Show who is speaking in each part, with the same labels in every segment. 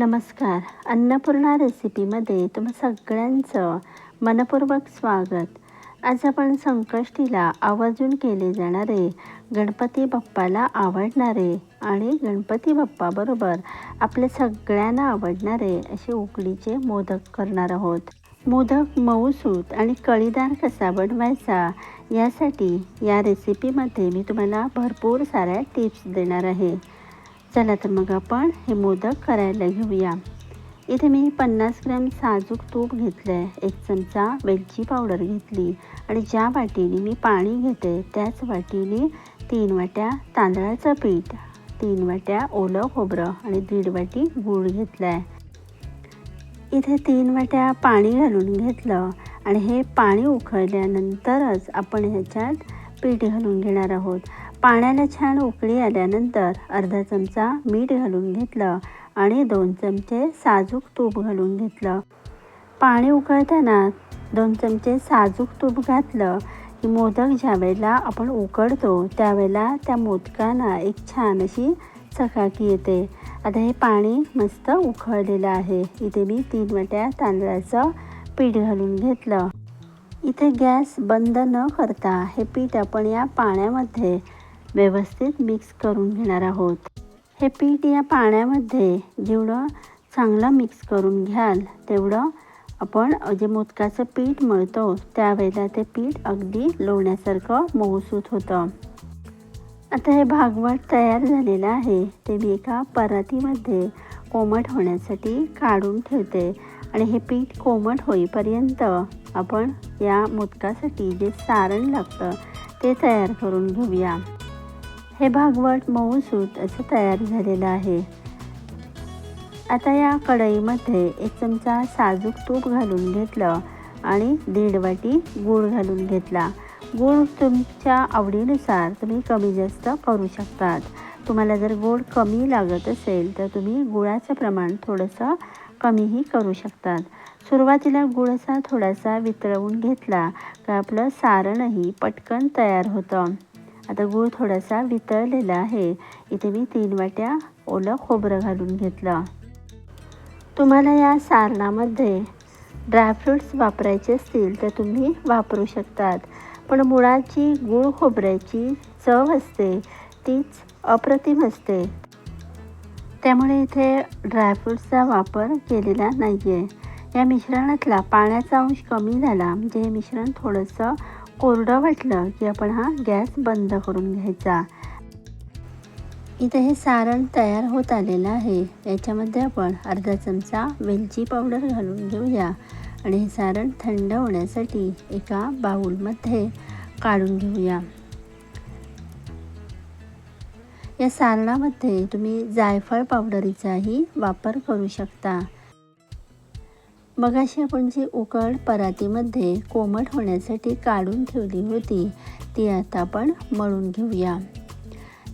Speaker 1: नमस्कार. अन्नपूर्णा रेसिपीमध्ये तुम्हा सगळ्यांचं मनपूर्वक स्वागत. आज आपण संकष्टीला आवर्जून केले जाणारे गणपती बाप्पाला आवडणारे आणि गणपती बाप्पाबरोबर आपल्या सगळ्यांना आवडणारे असे उकडीचे मोदक करणार आहोत. मोदक मऊसूत आणि कळीदार कसा बनवायचा यासाठी या रेसिपीमध्ये मी तुम्हाला भरपूर साऱ्या टिप्स देणार आहे. चला तर मग आपण हे मोदक करायला घेऊया. इथे मी पन्नास ग्रॅम साजूक तूप घेतलं आहे एक चमचा वेलची पावडर घेतली आणि ज्या वाटीने मी पाणी घेते त्याच वाटीने तीन वाट्या तांदळाचं पीठ तीन वाट्या ओलं खोबरं आणि दीड वाटी गूळ घेतला आहे इथे तीन वाट्या पाणी घालून घेतलं आणि हे पाणी उकळल्यानंतरच आपण ह्याच्यात पीठ घालून घेणार आहोत. पाण्याला छान उकळी आल्यानंतर अर्धा चमचा मीठ घालून घेतलं आणि दोन चमचे साजूक तूप घालून घेतलं. पाणी उकळताना दोन चमचे साजूक तूप घातलं की मोदक ज्या वेळेला आपण उकडतो त्यावेळेला त्या मोदकांना एक छान अशी चकाकी येते. आता हे पाणी मस्त उकळलेलं आहे. इथे मी तीन वाट्या तांदळाचं पीठ घालून घेतलं. इथे गॅस बंद न करता हे पीठ आपण या पाण्यामध्ये व्यवस्थित मिक्स करून घेणार आहोत. हे पीठ या पाण्यामध्ये जेवढं चांगलं मिक्स करून घ्याल तेवढं आपण जे मोदकाचं पीठ मळतो त्यावेळेला ते पीठ अगदी लोण्यासारखं मऊसूत होतं. आता हे भागवट तयार झालेलं आहे. ते मी एका परातीमध्ये कोमट होण्यासाठी काढून ठेवते आणि हे पीठ कोमट होईपर्यंत आपण या मोदकासाठी जे सारण लागतं ते तयार करून घेऊया. हे भागवट मऊसूत असं तयार झालेलं आहे. आता या कढईमध्ये एक चमचा साजूक तूप घालून घेतलं आणि दीड वाटी गूळ घालून घेतला. गूळ तुमच्या आवडीनुसार तुम्ही कमी जास्त करू शकतात. तुम्हाला जर गोड कमी लागत असेल तर तुम्ही गुळाचं प्रमाण थोडंसं कमीही करू शकतात. सुरुवातीला गुळ असा थोडासा वितळवून घेतला का आपलं सारणही पटकन तयार होतं. आता गूळ थोडासा वितळलेला आहे. इथे मी तीन वाट्या ओलं खोबरं घालून घेतलं. तुम्हाला या सारणामध्ये ड्रायफ्रूट्स वापरायचे असतील तर तुम्ही वापरू शकतात. पण मुळाची गूळ खोबऱ्याची चव असते. तीच अप्रतिम असते. त्यामुळे इथे ड्रायफ्रूट्सचा वापर केलेला नाही आहे या मिश्रणातला पाण्याचा अंश कमी झाला. म्हणजे हे मिश्रण थोडंसं कोरडं वाटलं की आपण हा गॅस बंद करून घ्यायचा. इथे हे सारण तयार होत आलेलं आहे. याच्यामध्ये आपण अर्धा चमचा वेलची पावडर घालून घेऊया. आणि हे सारण थंड होण्यासाठी एका बाऊलमध्ये काढून घेऊया. या सारणामध्ये तुम्ही जायफळ पावडरीचाही वापर करू शकता. मगाशी आपण जी उकळ परातीमध्ये कोमट होण्यासाठी काढून ठेवली होती ती आता आपण मळून घेऊया.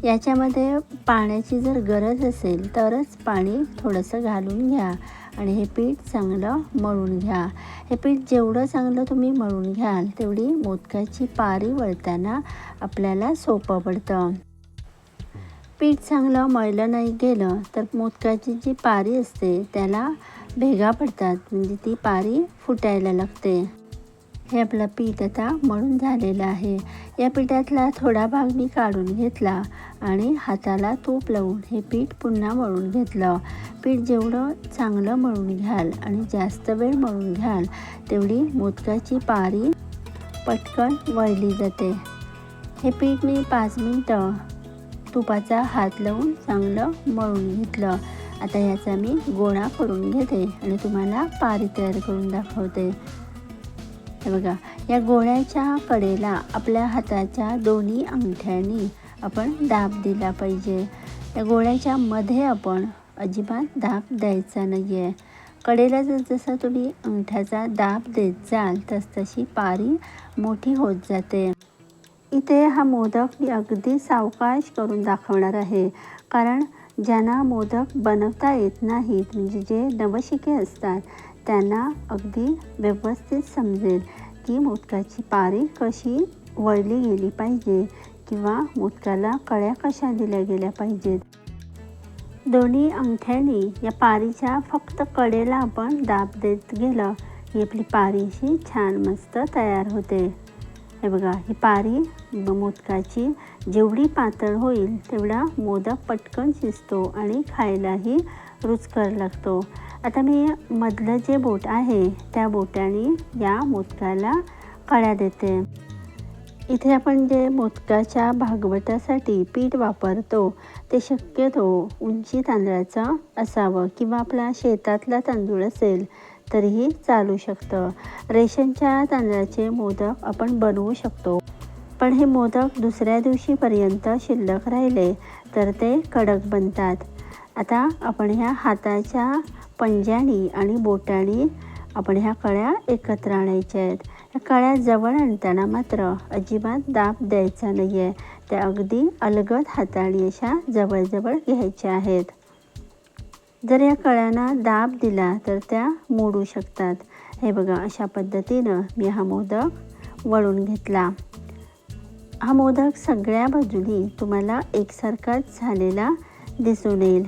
Speaker 1: याच्यामध्ये पाण्याची जर गरज असेल तरच पाणी थोडंसं घालून घ्या आणि हे पीठ चांगलं मळून घ्या. हे पीठ जेवढं चांगलं तुम्ही मळून घ्याल तेवढी मोदकाची पारी वळताना आपल्याला सोपं पडतं. पीठ चांगलं मळलं नाही गेलं तर मोदकाची जी पारी असते त्याला भेगा पडतात. म्हणजे ती पारी फुटायला लागते. हे आपलं पीठ आता मळून झालेलं आहे. या पिठातला थोडा भाग मी काढून घेतला आणि हाताला तूप लावून हे पीठ पुन्हा मळून घेतलं. पीठ जेवढं चांगलं मळून घ्याल आणि जास्त वेळ मळून घ्याल तेवढी मोदकाची पारी पटकन वळली जाते. हे पीठ मी पाच मिनटं तुपाचा हात लावून चांगलं मळून घेतलं. आता याचा मी गोळा करून घेते आणि तुम्हाला पारी तयार करून दाखवते. हे बघा या गोळ्याच्या कडेला आपल्या हाताच्या दोन्ही अंगठ्यांनी आपण दाब दिला पाहिजे. या गोळ्याच्या मध्ये आपण अजिबात दाब द्यायचा नाही आहे कडेला जर जसं तुम्ही अंगठ्याचा दाब देत जाल तस तशी पारी मोठी होत जाते. इथे हा मोदक मी अगदी सावकाश करून दाखवणार आहे. कारण ज्यांना मोदक बनवता येत नाहीत म्हणजे जे नवशिके असतात त्यांना अगदी व्यवस्थित समजेल की मोदकाची पारी कशी वळली गेली पाहिजे किंवा मोदकाला कळ्या कशा दिल्या गेल्या पाहिजेत. दोन्ही अंगठ्याने या पारीच्या फक्त कडेला आपण दाब देत गेलं ही आपली पारीशी छान मस्त तयार होते. हे बघा ही पारी मोदकाची जेवढी पातळ होईल तेवढा मोदक पटकन शिजतो आणि खायलाही रुचकर लागतो. आता मी मधलं जे बोट आहे त्या बोटाने या मोदकाला कळ्या देते. इथे आपण जे मोदकाच्या भागवतासाठी पीठ वापरतो ते शक्यतो उंची तांदळाचं असावं किंवा आपला शेतातला तांदूळ असेल तरीही चालू शकतं. रेशनच्या तांदळाचे मोदक आपण बनवू शकतो. पण हे मोदक दुसऱ्या दिवशीपर्यंत शिल्लक राहिले तर ते कडक बनतात. आता आपण ह्या हाताच्या पंजानी आणि बोटानी आपण ह्या कळ्या एकत्र आणायच्या आहेत. ह्या कळ्या जवळ आणताना मात्र अजिबात दाब द्यायचा नाही आहे त्या अगदी अलगद हाताळी अशा जवळजवळ घ्यायच्या आहेत. जर या कळ्यांना दाब दिला तर त्या मोडू शकतात. हे बघा अशा पद्धतीनं मी हा मोदक वळून घेतला. हा मोदक सगळ्या बाजूनी तुम्हाला एकसारखाच झालेला दिसून येईल.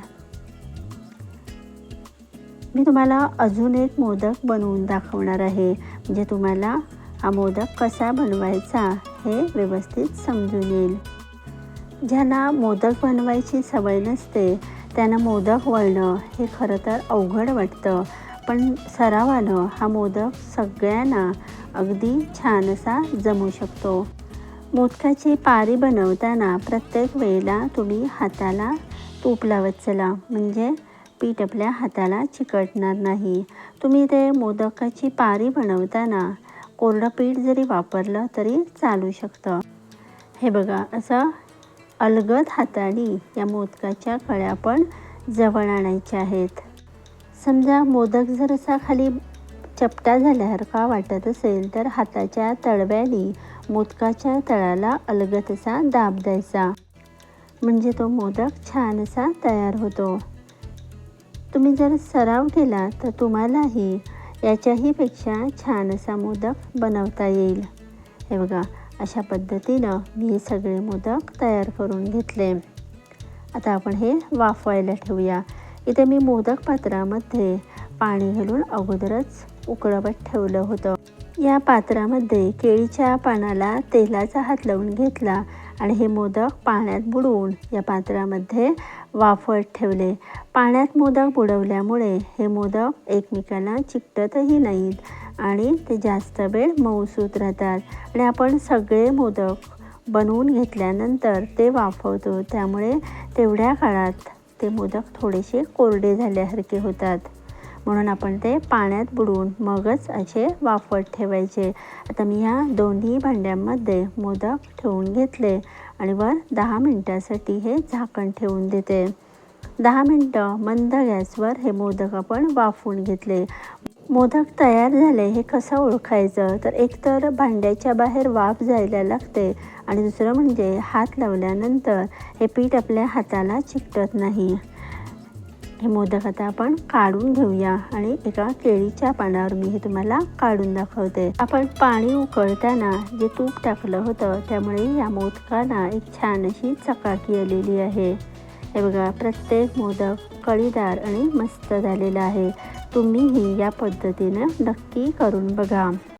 Speaker 1: मी तुम्हाला अजून एक मोदक बनवून दाखवणार आहे. म्हणजे तुम्हाला हा मोदक कसा बनवायचा हे व्यवस्थित समजून येईल. ज्यांना मोदक बनवायची सवय नसते त्यांना मोदक वळणं हे खरं तर अवघड वाटतं. पण सरावानं हा मोदक सगळ्यांना अगदी छान असा जमू शकतो. मोदकाची पारी बनवताना प्रत्येक वेळेला तुम्ही हाताला तूप लावत चला. म्हणजे पीठ आपल्या हाताला चिकटणार नाही. तुम्ही ते मोदकाची पारी बनवताना कोरडं पीठ जरी वापरलं तरी चालू शकतं. हे बघा असं अलगद हाताने या मोदकाच्या कळ्या पण जवळ आणायच्या आहेत. समजा मोदक जर असा खाली चपटा झाल्यासारखा वाटत असेल तर हाताच्या तळव्याने मोदकाच्या तळाला अलगद असा दाब द्यायचा. म्हणजे तो मोदक छान असा तयार होतो. तुम्ही जर सराव केला तर तुम्हालाही याच्याहीपेक्षा छान असा मोदक बनवता येईल. हे बघा अशा पद्धतीनं मी हे सगळे मोदक तयार करून घेतले. आता आपण हे वाफवायला ठेवूया. इथे मी मोदक पात्रामध्ये पाणी घालून अगोदरच उकळवत ठेवलं होतं. या पात्रामध्ये केळीच्या पानाला तेलाचा हात लावून घेतला आणि हे मोदक पाण्यात बुडवून या पात्रामध्ये वाफवत ठेवले. पाण्यात मोदक बुडवल्यामुळे हे मोदक एकमेकाला चिकटतही नाहीत. आणि ते जास्त वेळ मऊसूत राहतात. आणि आपण सगळे मोदक बनवून घेतल्यानंतर ते वाफवतो. त्यामुळे तेवढ्या काळात ते मोदक थोडेसे कोरडे झाल्यासारखे होतात. म्हणून आपण ते पाण्यात बुडवून मगच असे वाफवत ठेवायचे. आता मी ह्या दोन्ही भांड्यांमध्ये मोदक ठेवून घेतले आणि वर दहा मिनटासाठी हे झाकण ठेवून देते. दहा मिनटं मंद गॅसवर हे मोदक आपण वाफवून घेतले. मोदक तयार झाले हे कसं ओळखायचं? तर एकतर भांड्याच्या बाहेर वाफ जायला लागते आणि दुसरं म्हणजे हात लावल्यानंतर हे पीठ आपल्या हाताला चिकटत नाही. हे मोदक आता आपण काढून घेऊया आणि एका केळीच्या पानावर मी हे तुम्हाला काढून दाखवते. आपण पाणी उकळताना जे तूप टाकलं होतं त्यामुळे या मोदकांना एक छान अशी चकाकी आलेली आहे. हे बघा प्रत्येक मोदक कळीदार आणि मस्त झालेला आहे. तुम्हीही या पद्धतीनं नक्की करून बघा.